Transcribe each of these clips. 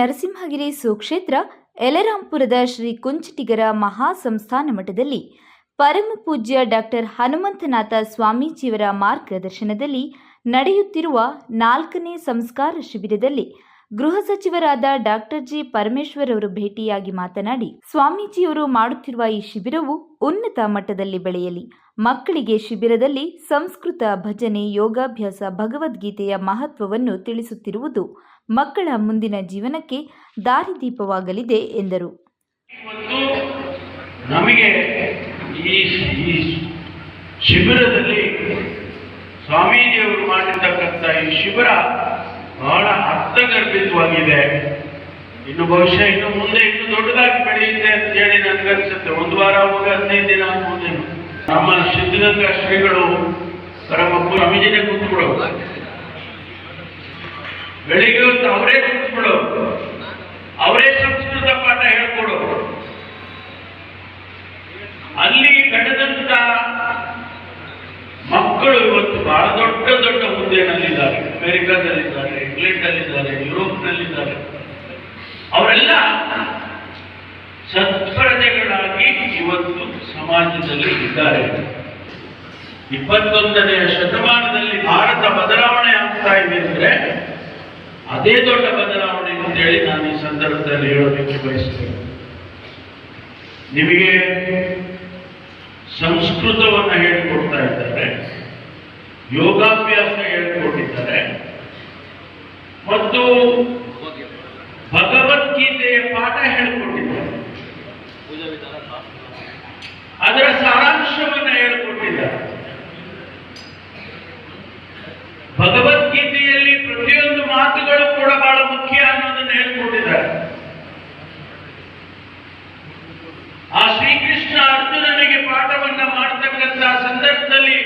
ನರಸಿಂಹಗಿರಿ ಸುಕ್ಷೇತ್ರ, ಯಲರಾಂಪುರದ ಶ್ರೀ ಕುಂಚಿಟಿಗರ ಮಹಾಸಂಸ್ಥಾನ ಮಠದಲ್ಲಿ ಪರಮ ಪೂಜ್ಯ ಡಾಕ್ಟರ್ ಹನುಮಂತನಾಥ ಸ್ವಾಮೀಜಿಯವರ ಮಾರ್ಗದರ್ಶನದಲ್ಲಿ ನಡೆಯುತ್ತಿರುವ ನಾಲ್ಕನೇ ಸಂಸ್ಕಾರ ಶಿಬಿರದಲ್ಲಿ ಗೃಹ ಸಚಿವರಾದ ಡಾಕ್ಟರ್ ಜಿ ಪರಮೇಶ್ವರ್ ಅವರು ಭೇಟಿಯಾಗಿ ಮಾತನಾಡಿ, ಸ್ವಾಮೀಜಿಯವರು ಮಾಡುತ್ತಿರುವ ಈ ಶಿಬಿರವು ಉನ್ನತ ಮಟ್ಟದಲ್ಲಿ ಬೆಳೆಯಲಿ, ಮಕ್ಕಳಿಗೆ ಶಿಬಿರದಲ್ಲಿ ಸಂಸ್ಕೃತ ಭಜನೆ ಯೋಗಾಭ್ಯಾಸ ಭಗವದ್ಗೀತೆಯ ಮಹತ್ವವನ್ನು ತಿಳಿಸುತ್ತಿರುವುದು ಮಕ್ಕಳ ಮುಂದಿನ ಜೀವನಕ್ಕೆ ದಾರಿದೀಪವಾಗಲಿದೆ ಎಂದರು. ನಮಗೆ ಈ ಶಿಬಿರದಲ್ಲಿ ಸ್ವಾಮೀಜಿಯವರು ಮಾಡಿರ್ತಕ್ಕಂಥ ಈ ಶಿಬಿರ ಬಹಳ ಅರ್ಥಗರ್ಭಿತವಾಗಿದೆ. ಇನ್ನು ಬಹುಶಃ ಇನ್ನು ಮುಂದೆ ಇನ್ನು ದೊಡ್ಡದಾಗಿ ಬೆಳೆಯುತ್ತೆ ಅಂತ ಹೇಳಿ ನನ್ಗನ್ಸುತ್ತೆ ಒಂದು ವಾರ ಹೋಗ ಹದಿನೈದು ದಿನ ಮುಂದೆ ನಮ್ಮ ಸಿದ್ಧಗಂಗಾ ಶ್ರೀಗಳು ಪರಮಪ್ಪು ಸ್ವಾಮೀಜಿನೇ ಕೂತ್ಬಿಡೋ ಬೆಳಿಗ್ಗೆ ಹೊತ್ತು ಅವರೇ ಕೂತ್ಬಿಡೋ ಅವರೇ ಸಂಸ್ಕೃತ ಪಾಠ ಹೇಳ್ಕೊಡು ಅಲ್ಲಿ ಬೆಳೆದಂತ ಮಕ್ಕಳು ಇವತ್ತು ಬಹಳ ದೊಡ್ಡ ದೊಡ್ಡ ಹುದ್ದೆನಲ್ಲಿದ್ದಾರೆ ಅಮೆರಿಕಾದಲ್ಲಿದ್ದಾರೆ, ಇಂಗ್ಲೆಂಡಲ್ಲಿದ್ದಾರೆ, ಯುರೋಪ್ನಲ್ಲಿದ್ದಾರೆ. ಅವರೆಲ್ಲ ಸತ್ಪ್ರಜೆಗಳಾಗಿ ಇವತ್ತು ಸಮಾಜದಲ್ಲಿ ಇದ್ದಾರೆ. ಇಪ್ಪತ್ತೊಂದನೆಯ ಶತಮಾನದಲ್ಲಿ ಭಾರತ ಬದಲಾವಣೆ ಆಗ್ತಾ ಇದೆ ಅಂದ್ರೆ ಅದೇ ದೊಡ್ಡ ಬದಲಾವಣೆ ಅಂತೇಳಿ ನಾನು ಈ ಸಂದರ್ಭದಲ್ಲಿ ಹೇಳೋದಕ್ಕೆ ಬಯಸ್ತೇನೆ. ನಿಮಗೆ ಸಂಸ್ಕೃತವನ್ನು ಹೇಳಿಕೊಡ್ತಾ ಇದ್ದಾರೆ, ಯೋಗಾಭ್ಯಾಸ ಹೇಳಿಕೊಟ್ಟಿದ್ದಾರೆ, ಮತ್ತು ಭಗವದ್ಗೀತೆಯ ಪಾಠ ಹೇಳಿಕೊಟ್ಟಿದ್ದಾರೆ ಅದರ ಸಾರಾಂಶವನ್ನ ಹೇಳಿಕೊಟ್ಟಿದ್ದಾರೆ ಭಗವದ್ಗೀತೆಯಲ್ಲಿ ಪ್ರತಿಯೊಂದು ಮಾತುಗಳು ಕೂಡ ಬಹಳ ಮುಖ್ಯ ಅನ್ನೋದನ್ನ ಹೇಳ್ಕೊಟ್ಟಿದ್ದಾರೆ ಆ ಶ್ರೀಕೃಷ್ಣ ಅರ್ಜುನನಿಗೆ ಪಾಠವನ್ನ ಮಾಡ್ತಕ್ಕಂಥ ಸಂದರ್ಭದಲ್ಲಿ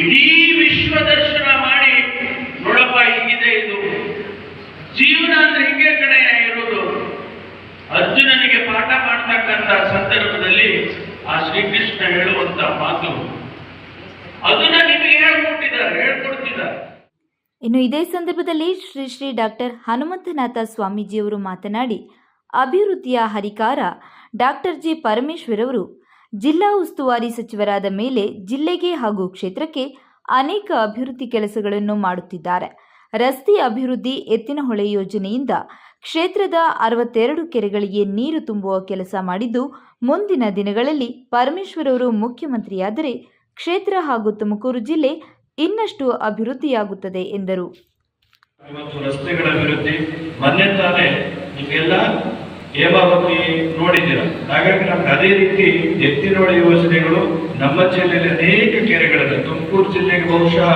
ಇಡೀ ವಿಶ್ವ ದರ್ಶನ ಮಾಡಿ, ನೋಡಪ್ಪ, ಹಿಂಗಿದೆ ಇದು. ಜೀವನ ಅಂದ್ರೆ ಹಿಂಗೆ ಕಡೆ ಇರೋದು. ಅರ್ಜುನನಿಗೆ ಪಾಠ ಮಾಡ್ತಕ್ಕಂತ ಸಂದರ್ಭದಲ್ಲಿ ಆ ಶ್ರೀಕೃಷ್ಣ ಹೇಳುವಂತ ಮಾತು. ಅದನ್ನ ನಿಮಗೆ ಹೇಳ್ಕೊಟ್ಟಿದ್ದಾರೆ, ಹೇಳ್ಕೊಡ್ತಿದ್ದಾರೆ. ಇನ್ನು ಇದೇ ಸಂದರ್ಭದಲ್ಲಿ ಶ್ರೀ ಶ್ರೀ ಡಾಕ್ಟರ್ ಹನುಮಂತನಾಥ ಸ್ವಾಮೀಜಿಯವರು ಮಾತನಾಡಿ, ಅಭಿವೃದ್ಧಿಯ ಹರಿಕಾರ ಡಾಕ್ಟರ್ ಜಿ ಪರಮೇಶ್ವರ್ ಅವರು ಜಿಲ್ಲಾ ಉಸ್ತುವಾರಿ ಸಚಿವರಾದ ಮೇಲೆ ಜಿಲ್ಲೆಗೆ ಹಾಗೂ ಕ್ಷೇತ್ರಕ್ಕೆ ಅನೇಕ ಅಭಿವೃದ್ಧಿ ಕೆಲಸಗಳನ್ನು ಮಾಡುತ್ತಿದ್ದಾರೆ. ರಸ್ತೆ ಅಭಿವೃದ್ಧಿ ಎತ್ತಿನಹೊಳೆ ಯೋಜನೆಯಿಂದ ಕ್ಷೇತ್ರದ ಅರವತ್ತೆರಡು ಕೆರೆಗಳಿಗೆ ನೀರು ತುಂಬುವ ಕೆಲಸ ಮಾಡಿದ್ದು, ಮುಂದಿನ ದಿನಗಳಲ್ಲಿ ಪರಮೇಶ್ವರ್ ಅವರು ಮುಖ್ಯಮಂತ್ರಿಯಾದರೆ ಕ್ಷೇತ್ರ ಹಾಗೂ ತುಮಕೂರು ಜಿಲ್ಲೆ ಇನ್ನಷ್ಟು ಅಭಿವೃದ್ಧಿಯಾಗುತ್ತದೆ ಎಂದರು. ಹೇಮಾವತಿ ನೋಡಿದ್ದೀರ? ಹಾಗಾಗಿ ನಮ್ಗೆ ಅದೇ ರೀತಿ ಎತ್ತಿನೋಳಿ ಯೋಜನೆಗಳು ನಮ್ಮ ಜಿಲ್ಲೆಯಲ್ಲಿ ಅನೇಕ ಕೆರೆಗಳಿದೆ. ತುಮಕೂರು ಜಿಲ್ಲೆಗೆ ಬಹುಶಃ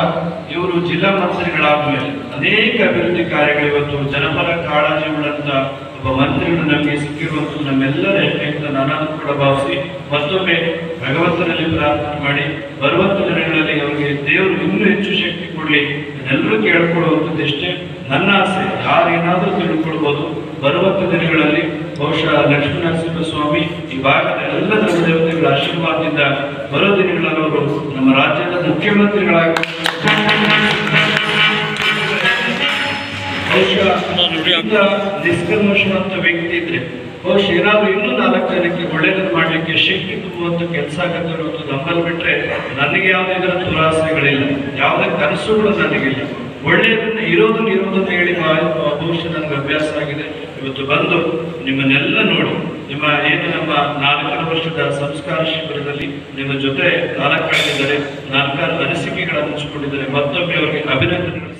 ಇವರು ಜಿಲ್ಲಾ ಮಂತ್ರಿಗಳಾದ ಮೇಲೆ ಅನೇಕ ಅಭಿವೃದ್ಧಿ ಕಾರ್ಯಗಳು ಇವತ್ತು ಜನಪರ ಕಾಳಜಿ ಉಳ್ಳಂತ ಒಬ್ಬ ಮಂತ್ರಿಗಳು ನಮಗೆ ಸಿಕ್ಕಿರುವಂತಹ ನಮ್ಮೆಲ್ಲರ ಹೆಮ್ಮೆ ಅಂತ ನಾನು ಕೂಡ ಭಾವಿಸಿ ಮತ್ತೊಮ್ಮೆ ಭಗವಂತನಲ್ಲಿ ಪ್ರಾರ್ಥನೆ ಮಾಡಿ ಬರುವಂತ ದಿನಗಳಲ್ಲಿ ಅವರಿಗೆ ದೇವರು ಇನ್ನೂ ಹೆಚ್ಚು ಶಕ್ತಿ ಕೊಡಲಿ. ಎಲ್ಲರೂ ಕೇಳ್ಕೊಳ್ಳುವಂಥದ್ದು ಇಷ್ಟೇ. ನನ್ನ ಆಸೆ ಯಾರೇನಾದರೂ ತಿಳ್ಕೊಳ್ಬೋದು. ಬರುವಂತ ದಿನಗಳಲ್ಲಿ ಬಹುಶಃ ಲಕ್ಷ್ಮೀ ನರಸಿಂಹ ಸ್ವಾಮಿ ಈ ಭಾಗದ ಎಲ್ಲ ದೇವತೆಗಳ ಆಶೀರ್ವಾದದಿಂದ ಬರೋ ದಿನಗಳಲ್ಲಿ ಅವರು ನಮ್ಮ ರಾಜ್ಯದ ಮುಖ್ಯಮಂತ್ರಿಗಳಾಗಿ ನಿಷ್ಕಲ್ಮಶವಂತ ವ್ಯಕ್ತಿ ಇದ್ರೆ ಬಹುಶಃ ಏನಾದ್ರು ಇನ್ನೂ ನಾಲ್ಕು ಜನಕ್ಕೆ ಒಳ್ಳೇದನ್ನು ಮಾಡ್ಲಿಕ್ಕೆ ಶಕ್ತಿ ತುಂಬುವಂತ ಕೆಲಸ ಆಗತ್ತೆ ನಮ್ಮಲ್ಲಿ ಬಿಟ್ರೆ ನನಗೆ ಯಾವುದೇ ದುರಾಸೆಗಳಿಲ್ಲ. ಯಾವುದೇ ಕನಸುಗಳು ನನಗಿಲ್ಲ. ಒಳ್ಳೆಯದನ್ನ ಇರೋದನ್ನ ಇರೋದನ್ನ ಹೇಳಿ ಬಹುಶಃ ನನಗೆ ಅಭ್ಯಾಸ ಆಗಿದೆ. ಇವತ್ತು ಬಂದು ನಿಮ್ಮನ್ನೆಲ್ಲ ನೋಡಿ, ನಿಮ್ಮ ಏನು ನಮ್ಮ ನಾಲ್ಕರ ವರ್ಷದ ಸಂಸ್ಕಾರ ಶಿಬಿರದಲ್ಲಿ ನಿಮ್ಮ ಜೊತೆ ನಾಲ್ಕು ಕಳೆದಿದ್ದಾರೆ ನಾಲ್ಕಾರು ಅನಿಸಿಕೆಗಳನ್ನು ಹಂಚಿಕೊಂಡಿದ್ದಾರೆ. ಮತ್ತೊಮ್ಮೆ ಅವರಿಗೆ ಅಭಿನಂದನೆಗಳು.